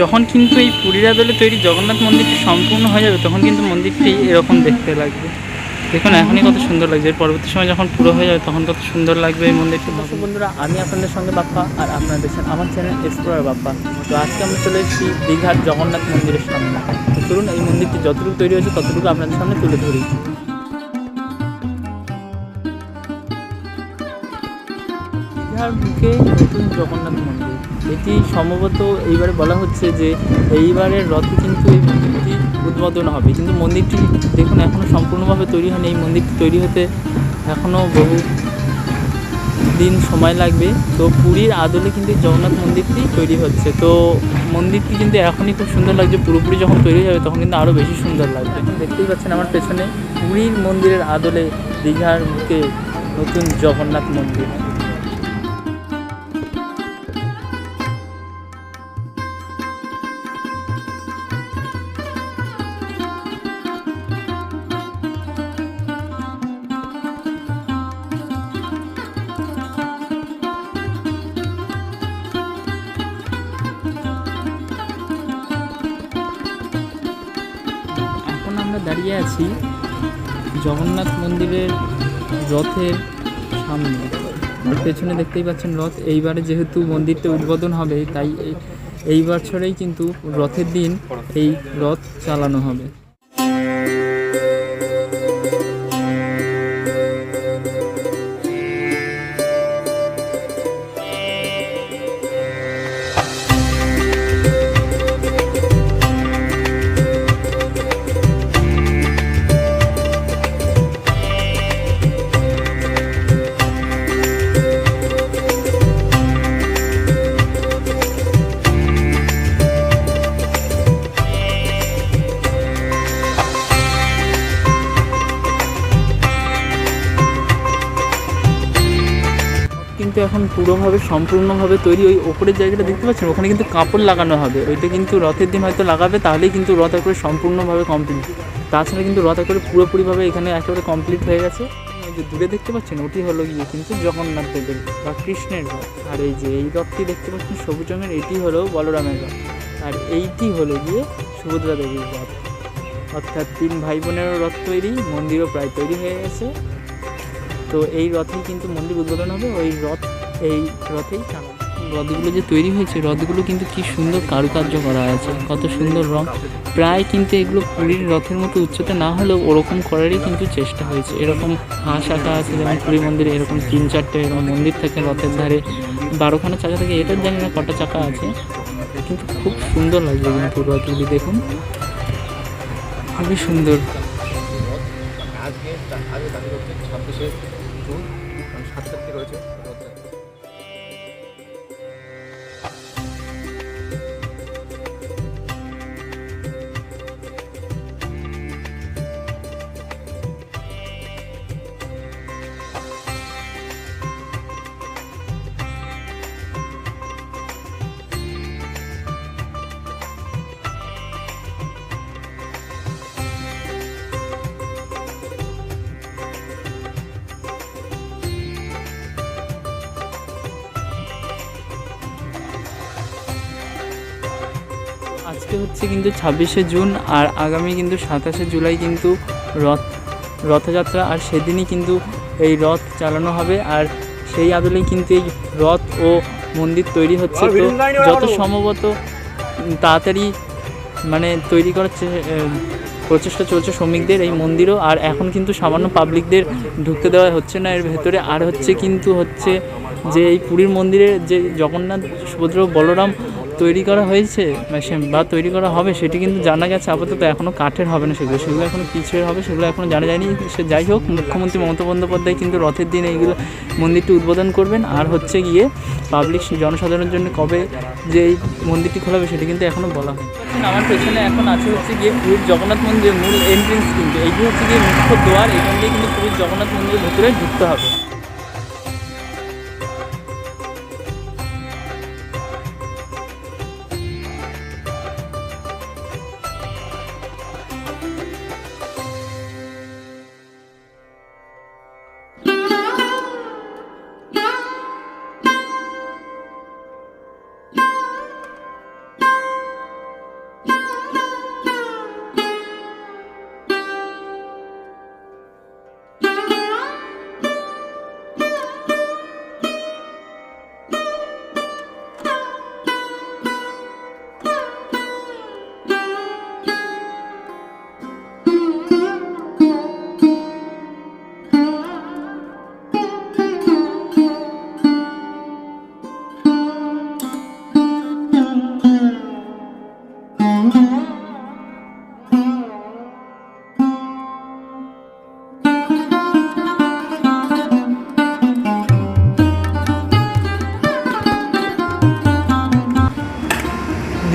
যখন কিন্তু এই পুরীর আদলে তৈরি জগন্নাথ মন্দিরটি সম্পূর্ণ হয়ে যাবে, তখন কিন্তু মন্দিরটি এরকম দেখতে লাগবে। দেখুন, এখনই কত সুন্দর লাগছে। এর পরবর্তী সময় যখন পুরো হয়ে যাবে, তখন কত সুন্দর লাগবে এই মন্দিরটি দর্শক বন্ধুরা, আমি আপনাদের সঙ্গে বাপ্পা, আর আপনারা দেখছেন আমার চ্যানেল এক্সপ্লোরার বাপ্পা। তো আজকে আমরা চলে এসেছি দীঘার জগন্নাথ মন্দিরের সামনে। তো চলুন, এই মন্দিরটি যতটুকু তৈরি হয়েছে, ততটুকু আপনাদের সামনে তুলে ধরি। দীঘার বুকে নতুন জগন্নাথ মন্দির। এটি সম্ভবত এইবারে বলা হচ্ছে যে এইবারের রথে কিন্তু এই মন্দিরটি উদ্বোধন হবে। কিন্তু মন্দিরটি দেখুন এখনও সম্পূর্ণভাবে তৈরি হয়নি। এই মন্দিরটি তৈরি হতে এখনও বহু দিন সময় লাগবে। তো পুরীর আদলে কিন্তু জগন্নাথ মন্দিরটি তৈরি হচ্ছে। তো মন্দিরটি কিন্তু এখনই খুব সুন্দর লাগছে। পুরোপুরি যখন তৈরি যাবে, তখন কিন্তু আরও বেশি সুন্দর লাগবে। দেখতেই পাচ্ছেন আমার পেছনে পুরীর মন্দিরের আদলে দীঘার মুখে নতুন জগন্নাথ মন্দির। আমরা দাঁড়িয়ে আছি জগন্নাথ মন্দিরের রথের সামনে। পেছনে দেখতেই পাচ্ছেন রথ। এইবারে যেহেতু মন্দিরটা উদ্বোধন হবে, তাই এই- এই বছরেই কিন্তু রথের দিন এই রথ চালানো হবে। পুরোভাবে, সম্পূর্ণভাবে তৈরি ওই ওপরের জায়গাটা দেখতে পাচ্ছেন? ওখানে কিন্তু কাপড় লাগানো হবে। ওইটা কিন্তু রথের দিন হয়তো লাগাবে, তাহলেই কিন্তু রথ একবারে সম্পূর্ণভাবে কমপ্লিট তাছাড়া কিন্তু রথ একবারে পুরোপুরিভাবে এখানে একেবারে কমপ্লিট হয়ে গেছে। যে দূরে দেখতে পাচ্ছেন, ওটি হলো গিয়ে কিন্তু জগন্নাথ দেবের বা কৃষ্ণের রথ। আর এই যে এই রথটি দেখতে পাচ্ছেন, সবুজ রঙের, এটি হলো বলরামের রথ। আর এইটি হলো গিয়ে সুভদ্রা দেবীর রথ। অর্থাৎ তিন ভাই বোনেরও রথ তৈরি, মন্দিরও প্রায় তৈরি হয়ে গেছে। তো এই রথেই কিন্তু মন্দির উদ্বোধন হবে। ওই রথ এই রথেই চালানো রথগুলো যে তৈরি হয়েছে রথগুলো কিন্তু কি সুন্দর কারুকার্য করা আছে কত সুন্দর রং। প্রায় কিন্তু এগুলো পুরীর রথের মতো উচ্চতা না হলেও ওরকম করারই কিন্তু চেষ্টা হয়েছে। এরকম হাঁস আঁকা আছে যেমন পুরী মন্দিরে এরকম তিন চারটে এরকম মন্দির থাকে রথের ধারে। বারোখানা চাকা থাকে এটার জানি না কটা চাকা আছে কিন্তু খুব সুন্দর লাগছে কিন্তু রথগুলি দেখুন। খুবই সুন্দর। আজকে আগে তারিখ হচ্ছে ছাব্বিশে জুন মানে সাত তারিখে রয়েছে আজকে হচ্ছে কিন্তু ছাব্বিশে জুন আর আগামী কিন্তু সাতাশে জুলাই কিন্তু রথ রথযাত্রা আর সেদিনই কিন্তু এই রথ চালানো হবে আর সেই আদলেই কিন্তু এই রথ ও মন্দির তৈরি হচ্ছে। তো যত সম্ভবত তাড়াতাড়ি মানে তৈরি করার প্রচেষ্টা চলছে শ্রমিকদের এই মন্দিরও আর এখন কিন্তু সামান্য পাবলিকদের ঢুকতে দেওয়া হচ্ছে না। এর ভেতরে আর হচ্ছে কিন্তু হচ্ছে যে এই পুরীর মন্দিরে যে জগন্নাথ সুভদ্র বলরাম তৈরি করা হয়েছে, বা তৈরি করা হবে, সেটি কিন্তু জানা গেছে আপাতত এখনও কাঠের হবে না সেগুলো। সেগুলো এখনও পিছের হবে সেগুলো এখনও জানা যায়নি। সে যাই হোক, মুখ্যমন্ত্রী মমতা বন্দ্যোপাধ্যায় কিন্তু রথের দিন এইগুলো মন্দিরটি উদ্বোধন করবেন। আর হচ্ছে গিয়ে পাবলিক জনসাধারণের জন্য কবে যে এই মন্দিরটি খোলা হবে সেটি কিন্তু এখনও বলা হয় আমার পেছনে এখন আছে হচ্ছে গিয়ে পুরীর জগন্নাথ মন্দিরের মূল এন্ট্রেন্স কিন্তু। এইটি হচ্ছে গিয়ে মুখ্য দ্বার এখান দিয়ে কিন্তু পুরীর জগন্নাথ মন্দিরের ভেতরে ঢুকতে হবে।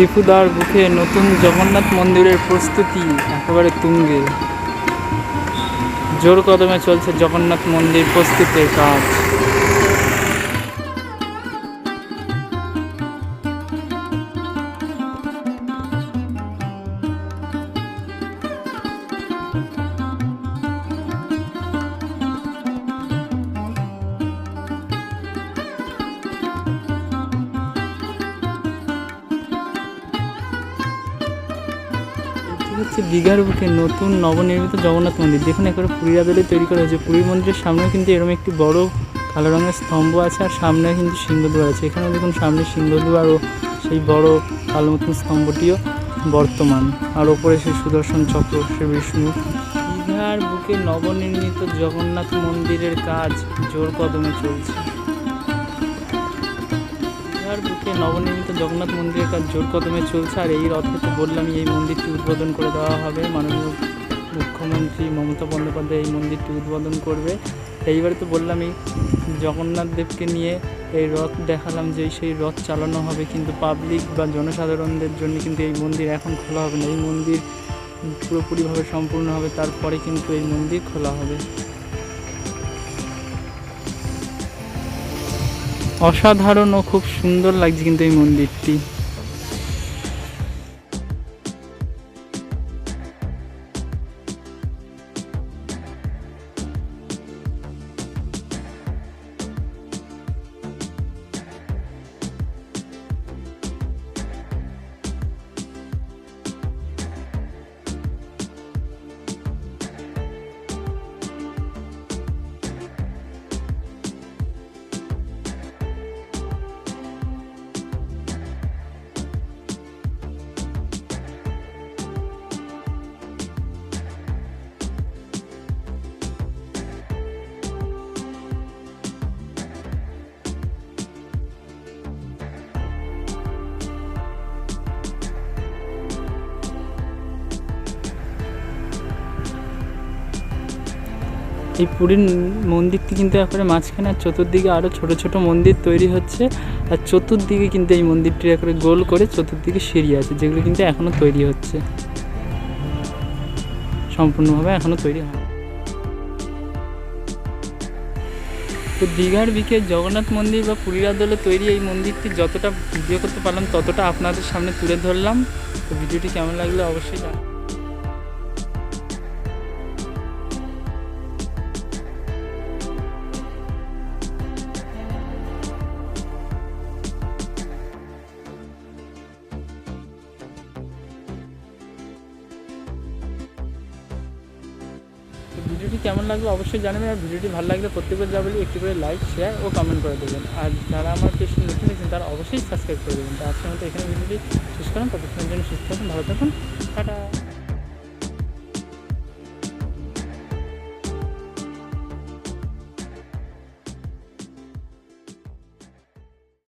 দীপুদার বুকে নতুন জগন্নাথ মন্দিরের প্রস্তুতি একেবারে তুঙ্গে। জোর কদমে চলছে জগন্নাথ মন্দির প্রস্তুতির কাজ। হচ্ছে দীঘার বুকে নতুন নবনির্মিত জগন্নাথ মন্দির। দেখুন একবারে পুরীর আদলে তৈরি করা হয়েছে। পুরীর মন্দিরের সামনেও কিন্তু এরকম একটি বড় কালো রঙের স্তম্ভ আছে আর সামনে কিন্তু সিংহদুয়ার আছে। এখানে দেখুন সামনে সিংহদুয়ার ও সেই বড় কালো মতন স্তম্ভটিও বর্তমান। আর ওপরে সেই সুদর্শন চক্র সে বিষ্ণু। দীঘার বুকে নবনির্মিত জগন্নাথ মন্দিরের কাজ জোর কদমে চলছে। বুকে নবনির্মিত জগন্নাথ মন্দিরের কাজ জোর কদমে চলছে, আর এই রথে তো বললামই এই মন্দিরটি উদ্বোধন করে দেওয়া হবে। মাননীয় মুখ্যমন্ত্রী মমতা বন্দ্যোপাধ্যায় এই মন্দিরটি উদ্বোধন করবে। এইবারে তো বললামই, জগন্নাথ দেবকে নিয়ে এই রথ দেখালাম যে সেই রথ চালানো হবে, কিন্তু পাবলিক বা জনসাধারণদের জন্য কিন্তু এই মন্দির এখন খোলা হবে না। এই মন্দির পুরোপুরিভাবে সম্পূর্ণ হবে, তারপরে কিন্তু এই মন্দির খোলা হবে। অসাধারণ ও খুব সুন্দর লাগছে কিন্তু এই মন্দিরটি। এই পুরীর মন্দিরটি কিন্তু একবারে মাঝখানে আর চতুর্দিকে আরও ছোট ছোট মন্দির তৈরি হচ্ছে। আর চতুর্দিকে কিন্তু এই মন্দিরটি একবারে গোল করে চতুর্দিকে সিঁড়ি আছে, যেগুলো কিন্তু এখনও তৈরি হচ্ছে। সম্পূর্ণভাবে এখনও তৈরি হয় তো দীঘার বিকে জগন্নাথ মন্দির বা পুরীর আদলে তৈরি এই মন্দিরটি যতটা ভিডিও করতে পারলাম, ততটা আপনাদের সামনে তুলে ধরলাম। তো ভিডিওটি কেমন লাগল অবশ্যই জানাবেন। কেমন লাগল অবশ্যই জানাবেন আর ভিডিওটি ভালো লাগলে প্রত্যেকবার যা বলি একটি করে লাইক শেয়ার ও কমেন্ট করে দেবেন। আর যারা আমার পেশেন্ট নতুন হয়েছেন তারা অবশ্যই সাবস্ক্রাইব করে দেবেন। তো আজকের মতো এখানে ভিডিওটি শেষ করুন ততক্ষণের জন্য সুস্থ থাকুন, ভালো থাকুন। টাটা।